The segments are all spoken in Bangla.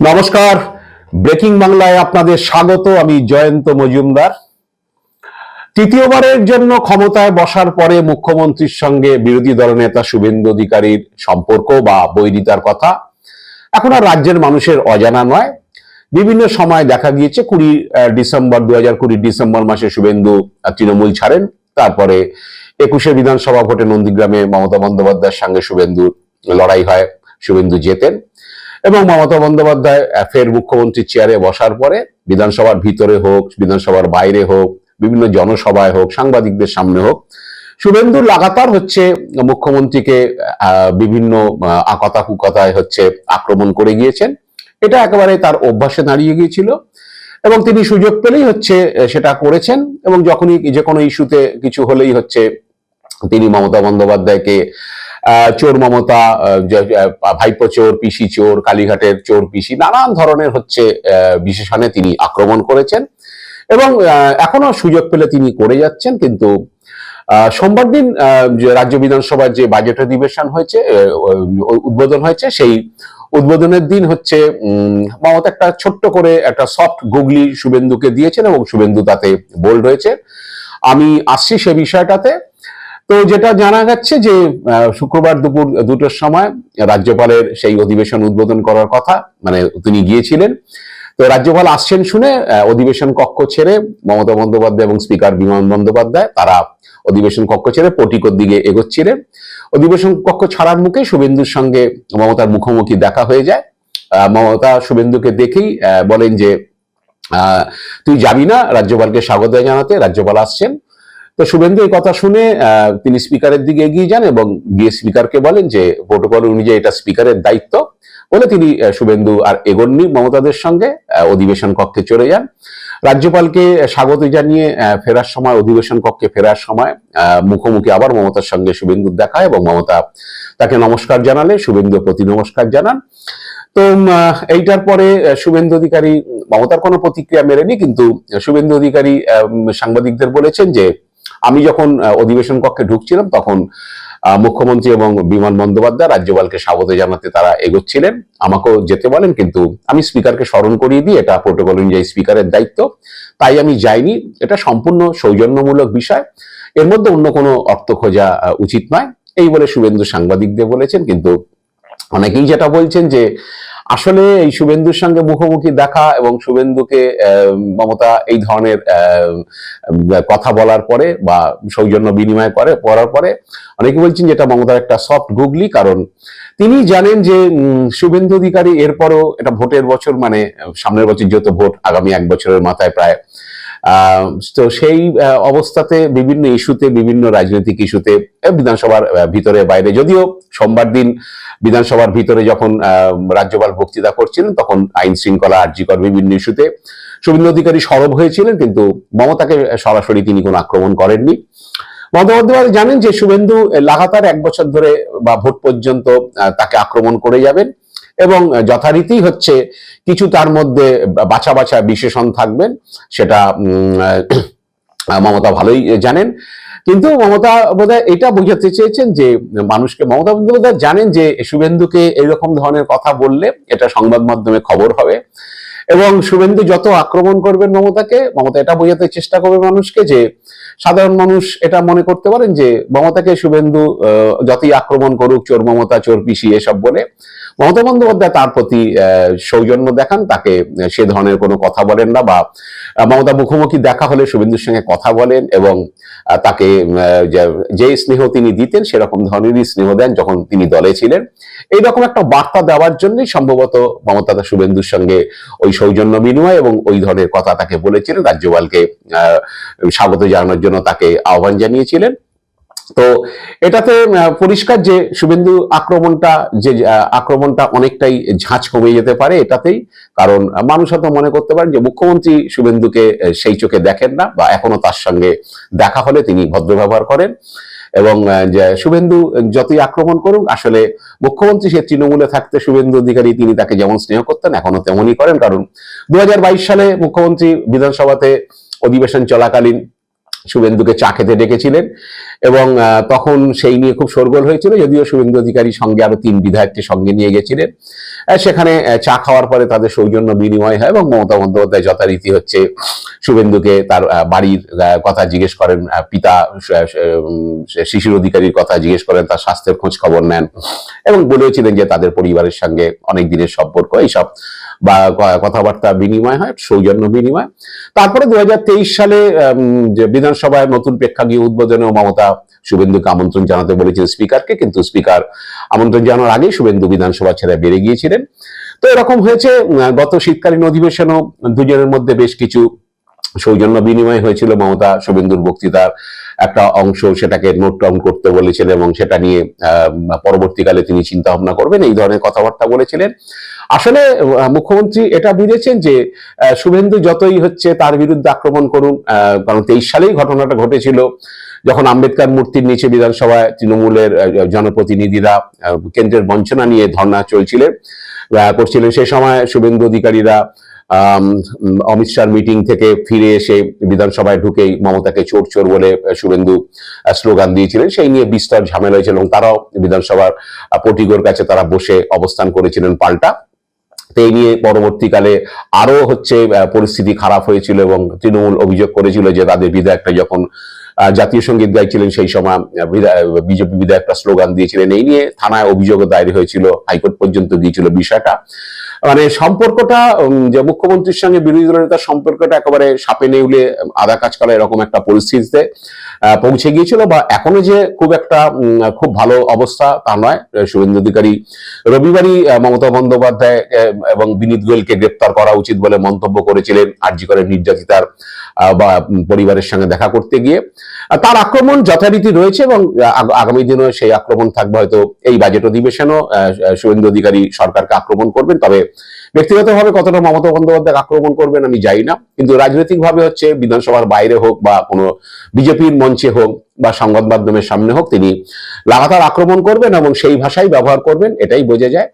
নমস্কার। ব্রেকিং বাংলায় আপনাদের স্বাগত, আমি জয়ন্ত মজুমদার। তৃতীয়বারের জন্য ক্ষমতায় বসার পরে মুখ্যমন্ত্রীর সঙ্গে বিরোধী দলনেতা শুভেন্দু অধিকারীর সম্পর্ক বা বৈরিতার কথা। এখন আর রাজ্যের মানুষের অজানা নয়। বিভিন্ন সময় দেখা গিয়েছে, কুড়ি ডিসেম্বর দু হাজার কুড়ি ডিসেম্বর মাসে শুভেন্দু তৃণমূল ছাড়েন। তারপরে একুশে বিধানসভা ভোটে নন্দীগ্রামে মমতা বন্দ্যোপাধ্যায়ের সঙ্গে শুভেন্দু লড়াই হয়, শুভেন্দু জেতেন। এবং মমতা বন্দ্যোপাধ্যায় ফের মুখ্যমন্ত্রীর চেয়ারে বসার পরে বিধানসভার ভিতরে হোক, বিধানসভার বাইরে হোক, বিভিন্ন জনসভায় হোক, সাংবাদিকদের সামনে হোক, শুভেন্দু লাগাতার হচ্ছে মুখ্যমন্ত্রীকে বিভিন্ন আকতা কুকতায় হচ্ছে আক্রমণ করে গিয়েছেন। এটা একেবারে তার অভ্যাসে দাঁড়িয়ে গিয়েছিল এবং তিনি সুযোগ পেলেই হচ্ছে সেটা করেছেন এবং যখনই যে কোনো ইস্যুতে কিছু হলেই হচ্ছে, তিনি মমতা বন্দ্যোপাধ্যায়কে চোর মমতা ভাইপো চোর, পিসি চোর, কালীঘাটের চোর, পিসি, নানান ধরনের হচ্ছে বিশেষণে তিনি আক্রমণ করেছেন। এবং এখনও সুযোগ পেলে তিনি করে যাচ্ছেন, কিন্তু সোমবার দিন রাজ্য বিধানসভার যে বাজেট অধিবেশন হয়েছে উদ্বোধন হয়েছে, সেই উদ্বোধনের দিন হচ্ছে মমতা একটা ছোট্ট করে একটা সফট গুগলি শুভেন্দুকে দিয়েছেন এবং শুভেন্দু তাতে বোল্ড হয়েছে। আমি আসছি সে বিষয়টাতে। তো যেটা জানা যাচ্ছে যে শুক্রবার দুপুর দুটোর সময় রাজ্যপালের সেই অধিবেশন উদ্বোধন করার কথা মানে তিনি গিয়েছিলেন। তো রাজ্যপাল আসছেন শুনে অধিবেশন কক্ষ ছেড়ে মমতা বন্দ্যোপাধ্যায় এবং স্পিকার বিমান বন্দ্যোপাধ্যায় তারা অধিবেশন কক্ষ ছেড়ে পটিকর দিকে এগোচ্ছিলেন। অধিবেশন কক্ষ ছাড়ার মুখে শুভেন্দুর সঙ্গে মমতার মুখোমুখি দেখা হয়ে যায়। মমতা শুভেন্দুকে দেখেই বলেন যে তুই যাবি না, রাজ্যপালকে স্বাগত জানাতে। রাজ্যপাল আসছেন। তো শুভেন্দু, এই কথা শুনে তিনি স্পিকারের দিকে এগিয়ে যান এবং গিয়ে স্পিকারকে বলেন যে প্রোটোকল অনুযায়ী এটা স্পিকারের দায়িত্ব বলে তিনি শুভেন্দু আর এগোননি মমতাদের সঙ্গে অধিবেশন কক্ষে চলে যান। রাজ্যপালকে স্বাগত জানিয়ে ফেরার সময়, অধিবেশন কক্ষে ফেরার সময় মুখোমুখি আবার মমতার সঙ্গে শুভেন্দুর দেখা এবং মমতা তাকে নমস্কার জানালে, শুভেন্দু প্রতি নমস্কার জানান। তো এইটার পরে শুভেন্দু অধিকারী, মমতার কোনো প্রতিক্রিয়া মেলেনি, কিন্তু শুভেন্দু অধিকারী সাংবাদিকদের বলেছেন যে আমি যখন অধিবেশন কক্ষে ঢুকছিলাম, তখন মুখ্যমন্ত্রী এবং বিমান বন্দ্যোপাধ্যায় রাজ্যপালকে স্বাগত জানাতে তারা এগোচ্ছিলেন। আমাকেও যেতে বলেন, কিন্তু আমি স্পিকারকে স্মরণ করিয়ে দিই, এটা প্রোটোকল অনুযায়ী স্পিকারের দায়িত্ব। তাই আমি যাইনি, এটা সম্পূর্ণ সৌজন্যমূলক বিষয়। এর মধ্যে অন্য কোনো অর্থ খোঁজা উচিত নয়। এই বলে শুভেন্দু সাংবাদিকদের বলেছেন, কিন্তু অনেকেই যেটা বলছেন যে আসলে এই শুভেন্দুর সঙ্গে মুখোমুখি দেখা এবং শুভেন্দুকে মমতা এই ধরনের কথা বলার পরে বা সৌজন্য বিনিময় করে করার পরে অনেকে বলছেন যেটা মমতার একটা সফট গুগলি কারণ তিনি জানেন যে শুভেন্দু অধিকারী এরপরও এটা ভোটের বছর মানে সামনের বছর যেহেতু ভোট আগামী এক বছরের মাথায় প্রায় তো সেই অবস্থাতে বিভিন্ন ইস্যুতে, বিভিন্ন রাজনৈতিক ইস্যুতে বিধানসভার ভিতরে, বাইরে, যদিও সোমবার দিন বিধানসভার ভিতরে যখন রাজ্যপাল বক্তৃতা করছিলেন, তখন আইন শৃঙ্খলা আর্যিকর বিভিন্ন ইস্যুতে শুভেন্দু অধিকারী সরব হয়েছিলেন, কিন্তু মমতাকে সরাসরি তিনি কোনো আক্রমণ করেননি। বন্দ্যোপাধ্যায় জানেন যে শুভেন্দু লাগাতার এক বছর ধরে বা ভোট পর্যন্ত তাকে আক্রমণ করে যাবেন। এবং যথারীতি হচ্ছে কিছু তার মধ্যে বাছা বাছা বিশেষণ থাকবেন, সেটা মমতা ভালোই জানেন। কিন্তু মমতা বোধহয় এটা বোঝাতে চেয়েছেন যে মানুষকে, মমতা বন্দ্যোপাধ্যায় জানেন যে শুভেন্দুকে এইরকম ধরনের কথা বললে এটা সংবাদ মাধ্যমে খবর হবে। এবং শুভেন্দু যত আক্রমণ করবেন মমতাকে, মমতা এটা বোঝাতে চেষ্টা করবে মানুষকে যে সাধারণ মানুষ এটা মনে করতে পারেন যে মমতাকে শুভেন্দু যতই আক্রমণ করুক, চোর মমতা, চোর পিসি, এসব বলে মমতা বন্দ্যোপাধ্যায় তার প্রতি সৌজন্য দেখান। তাকে সে ধরনের কোনো কথা বলেন না বা মমতা মুখোমুখি দেখা হলে শুভেন্দুর সঙ্গে কথা বলেন এবং তাকে যে- স্নেহ তিনি দিতেন সেরকম ধরনেরই স্নেহ দেন যখন তিনি দলে ছিলেন। এইরকম একটা বার্তা দেওয়ার জন্যই সম্ভবত মমতা শুভেন্দুর সঙ্গে ওই সৌজন্য বিনিময় এবং ওই ধরনের কথা তাকে বলেছিলেন। রাজ্যপালকে স্বাগত জানানোর জন্য তাকে আহ্বান জানিয়েছিলেন। তো এটাতে পরিষ্কার যে শুভেন্দু আক্রমণটা, যে আক্রমণটা অনেকটাই ঝাঁজ কমে যেতে পারে এটাতেই, কারণ মানুষ হয়তো মনে করতে পারেন যে মুখ্যমন্ত্রী শুভেন্দুকে সেই চোখে দেখেন না বা এখনও তার সঙ্গে দেখা হলে তিনি ভদ্র ব্যবহার করেন। এবং যে শুভেন্দু যতই আক্রমণ করুক, আসলে মুখ্যমন্ত্রী সে তৃণমূলে থাকতে শুভেন্দু অধিকারী তিনি তাকে যেমন স্নেহ করতেন, এখনও তেমনই করেন। কারণ দু হাজার বাইশ সালে মুখ্যমন্ত্রী বিধানসভাতে অধিবেশন চলাকালীন শুভেন্দুকে চা খেতে ডেকেছিলেন এবং তখন সেই নিয়ে খুব শোরগোল হয়েছিল, যদিও শুভেন্দু অধিকারী সঙ্গে আরও তিন বিধায়ককে সঙ্গে নিয়ে গেছিলেন। সেখানে চা খাওয়ার পরে তাদের সৌজন্য বিনিময় হয় এবং মমতা বন্দ্যোপাধ্যায় যথারীতি হচ্ছে শুভেন্দুকে তার বাড়ির কথা জিজ্ঞেস করেন পিতা শিশির অধিকারীর কথা জিজ্ঞেস করেন, তার স্বাস্থ্যের খোঁজ খবর নেন এবং বলেছিলেন যে তাদের পরিবারের সঙ্গে অনেক দিনের সম্পর্ক, এইসব বা কথাবার্তা বিনিময় হয়, সৌজন্য বিনিময়। তারপরে দুই হাজার তেইশ সালে যে বিধানসভায় নতুন প্রেক্ষাগৃহ উদ্বোধনেও মমতা শুভেন্দুকে আমন্ত্রণ জানাতে বলেছেন স্পিকারকে, কিন্তু স্পিকার আমন্ত্রণ জানানোর আগেই শুভেন্দু বিধানসভা ছেড়ে বেড়ে গিয়েছিলেন। তো এরকম হয়েছে গত শীতকালীন অধিবেশনও দুজনের মধ্যে বেশ কিছু সৌজন্য বিনিময় হয়েছিল। মমতা শুভেন্দুর বক্তৃতার একটা অংশ সেটাকে নোট ডাউন করতে বলেছিলেন এবং সেটা নিয়ে পরবর্তীকালে তিনি চিন্তা ভাবনা করবেন, এই ধরনের কথাবার্তা বলেছিলেন। আসলে মুখ্যমন্ত্রী এটা বুঝেছেন যে শুভেন্দু যতই হচ্ছে তার বিরুদ্ধে আক্রমণ করুন কারণ তেইশ সালেই ঘটনাটা ঘটেছিল। যখন আম্বেদকর মূর্তির নিচে বিধানসভায় তৃণমূলের জনপ্রতিনিধিরা কেন্দ্রের বঞ্চনা নিয়ে ধর্ণা চলছিলেন করছিলেন সে সময় শুভেন্দু অধিকারীরা অমিত শাহর মিটিং থেকে ফিরে এসে বিধানসভায় ঢুকেই মমতাকে চোর চোর বলে শুভেন্দু স্লোগান দিয়েছিলেন। সেই নিয়ে বিস্তর ঝামেলা হয়েছিল এবং তারাও বিধানসভার পটিগোর কাছে তারা বসে অবস্থান করেছিলেন পাল্টা। এই নিয়ে পরবর্তীকালে আরও হচ্ছে পরিস্থিতি খারাপ হয়েছিল এবং তৃণমূল অভিযোগ করেছিল যে তাদের বিধায়কটা যখন জাতীয় সংগীত গাইছিলেন সেই সময় বিজেপি বিধায়কটা স্লোগান দিয়েছিলেন। এই নিয়ে থানায় অভিযোগও দায়ের হয়েছিল, হাইকোর্ট পর্যন্ত গিয়েছিল বিষয়টা। মানে সম্পর্কটা যে মুখ্যমন্ত্রীর সঙ্গে বিরোধী দলের নেতার সম্পর্কটা একেবারে সাপে নেউলে আধা কাজ করা এরকম একটা পরিস্থিতিতে পৌঁছে গিয়েছিল বা এখনও যে খুব একটা খুব ভালো অবস্থা তা নয়। শুভেন্দু অধিকারী রবিবারই মমতা বন্দ্যোপাধ্যায় এবং বিনীত গোয়েলকে গ্রেপ্তার করা উচিত বলে মন্তব্য করেছিলেন। আরজি করে নির্যাতিতার বা পরিবারের সঙ্গে দেখা করতে গিয়ে। তার আক্রমণ যথারীতি রয়েছে এবং আগামী দিনেও সেই আক্রমণ থাকবে। হয়তো এই বাজেট অধিবেশনও শুভেন্দু অধিকারী সরকারকে আক্রমণ করবেন। তবে ব্যক্তিগতভাবে কতটা মমতা বন্দ্যোপাধ্যায় আক্রমণ করবেন আমি জানি না। কিন্তু রাজনৈতিকভাবে হচ্ছে বিধানসভার বাইরে হোক বা কোনো বিজেপির মঞ্চে হোক বা সংবাদ মাধ্যমের সামনে হোক, তিনি লাগাতার আক্রমণ করবেন এবং সেই ভাষাই ব্যবহার করবেন, এটাই বোঝা যায়।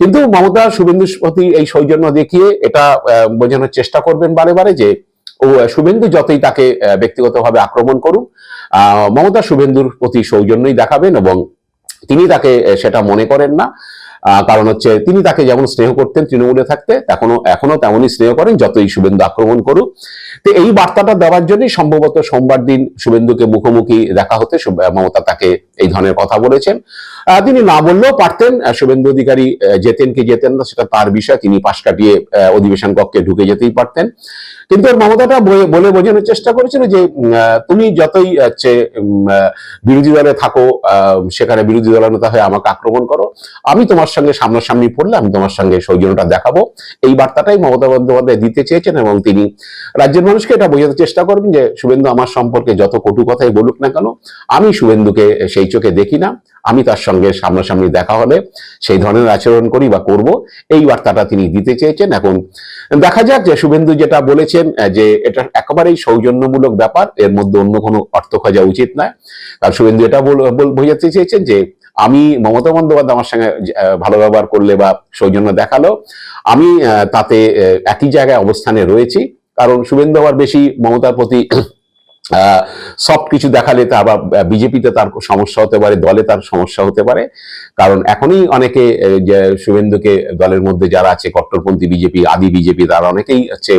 কিন্তু মমতা শুভেন্দুর প্রতি এই সৌজন্য দেখিয়ে এটা বোঝানোর চেষ্টা করবেন বারে বারে যে শুভেন্দু যতই তাকে ব্যক্তিগতভাবে আক্রমণ করুক মমতা শুভেন্দুর প্রতি সৌজন্যই দেখাবেন এবং তিনি তাকে সেটা মনে করেন না। কারণ হচ্ছে তিনি তাকে যেমন স্নেহ করতেন তৃণমূলে থাকতে, এখনও এখনও তেমনই স্নেহ করেন যতই শুভেন্দু আক্রমণ করুক। তো এই বার্তাটা দেওয়ার জন্যই সম্ভবত সোমবার দিন শুভেন্দুকে মুখোমুখি দেখা হতে মমতা তাকে এই ধরনের কথা বলেছেন। তিনি না বললেও পারতেন শুভেন্দু অধিকারী যেতেন কি যেতেন না, সেটা তার বিষয়। তিনি পাশ কাটিয়ে অধিবেশন কক্ষে ঢুকে যেতেই পারতেন। কিন্তু মমতাটা বলে- বোঝানোর চেষ্টা করেছিল যে তুমি যতই হচ্ছে বিরোধী দলে থাকো সেখানে বিরোধী দলের নেতা হয়ে আমাকে আক্রমণ করো, আমি তোমার সঙ্গে সামনাসামনি পড়লে আমি তোমার সঙ্গে সৌজন্যটা দেখাবো। এই বার্তাটাই মমতা বন্দ্যোপাধ্যায় দিতে চেয়েছেন এবং তিনি রাজ্যের মানুষকে এটা বোঝাতে চেষ্টা করবেন যে, শুভেন্দু আমার সম্পর্কে যত কটু কথাই বলুক না কেন, আমি শুভেন্দুকে সেই চোখে দেখি না, আমি তার সঙ্গে সামনাসামনি দেখা হলে সেই ধরনের আচরণ করি বা করব। এই বার্তাটা তিনি দিতে চেয়েছেন। এখন দেখা যাক যে, শুভেন্দু যেটা বলেছেন যে এটা একেবারেই সৌজন্যমূলক ব্যাপার, এর মধ্যে অন্য কোনো অর্থ খোঁজা উচিত নয়। কারণ শুভেন্দু এটা বোঝাতে চেয়েছেন যে, আমি মমতা বন্দ্যোপাধ্যায় আমার সঙ্গে ভালো ব্যবহার করলে বা সৌজন্য দেখাল। আমি তাতে একই জায়গায় অবস্থানে রয়েছি। কারণ শুভেন্দু আবার বেশি মমতার প্রতি সফট কিছু দেখালে তা আবার বিজেপিতে তার সমস্যা হতে পারে, দলে তার সমস্যা হতে পারে। কারণ এখনই অনেকে শুভেন্দুকে দলের মধ্যে যারা আছে, কট্টরপন্থী বিজেপি, আদি বিজেপি, তারা অনেকেই হচ্ছে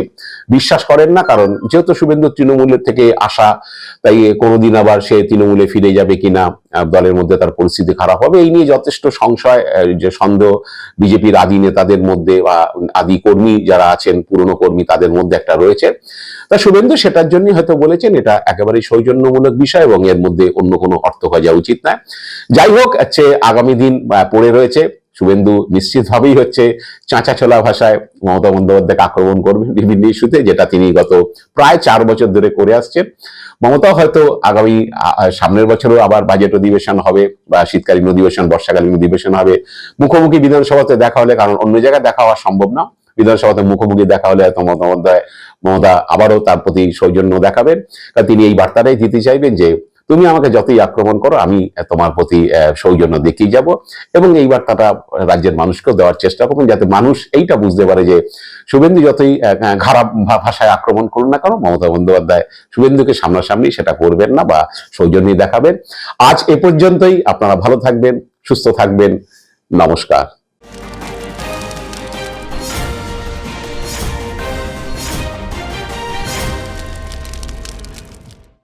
বিশ্বাস করেন না। কারণ যেহেতু শুভেন্দু তৃণমূলের থেকে আসা, তাই কোনোদিন আবার সে তৃণমূলে ফিরে যাবে কিনা দলের মধ্যে তার পরিস্থিতি খারাপ হবে। এই নিয়ে যথেষ্ট সংশয় যে সন্দেহ বিজেপির আদি নেতাদের মধ্যে বা আদি কর্মী যারা আছেন, পুরনো কর্মী তাদের মধ্যে একটা রয়েছে। তা শুভেন্দু সেটার জন্য হয়তো বলেছেন, এটা একেবারেই সৌজন্যমূলক বিষয় এবং এর মধ্যে অন্য কোনো অর্থ হয়ে যাওয়া উচিত নয়। যাই হোক আচ্ছা আগামী দিন পড়ে রয়েছে। শুভেন্দু নিশ্চিতভাবেই হচ্ছে চাঁচা ছোলা ভাষায় মমতা বন্দ্যোপাধ্যায়কে আক্রমণ করবেন বিভিন্ন ইস্যুতে, যেটা তিনি গত প্রায় চার বছর ধরে করে আসছেন। মমতা হয়তো আগামী সামনের বছরও আবার বাজেট অধিবেশন হবে বা শীতকালীন অধিবেশন, বর্ষাকালীন অধিবেশন হবে। মুখোমুখি বিধানসভাতে দেখা হলে, কারণ অন্য জায়গায় দেখা হওয়া সম্ভব না, বিধানসভাতে মুখোমুখি দেখা হলে হয়তো মমতা মমতা আবারও তার প্রতি সৌজন্য দেখাবেন। তিনি এই বার্তাটাই দিতে চাইবেন যে তুমি আমাকে যতই আক্রমণ করো, আমি তোমার প্রতি সৌজন্য দেখিয়ে যাব এবং এই বার্তাটা রাজ্যের মানুষকেও দেওয়ার চেষ্টা করবেন যাতে মানুষ এইটা বুঝতে পারে যে শুভেন্দু যতই খারাপ ভাষায় আক্রমণ করুন না কেন, মমতা বন্দ্যোপাধ্যায় শুভেন্দুকে সামনাসামনি সেটা করবেন না বা সৌজন্য দেখাবেন। আজ এ পর্যন্তই, আপনারা ভালো থাকবেন, সুস্থ থাকবেন, নমস্কার।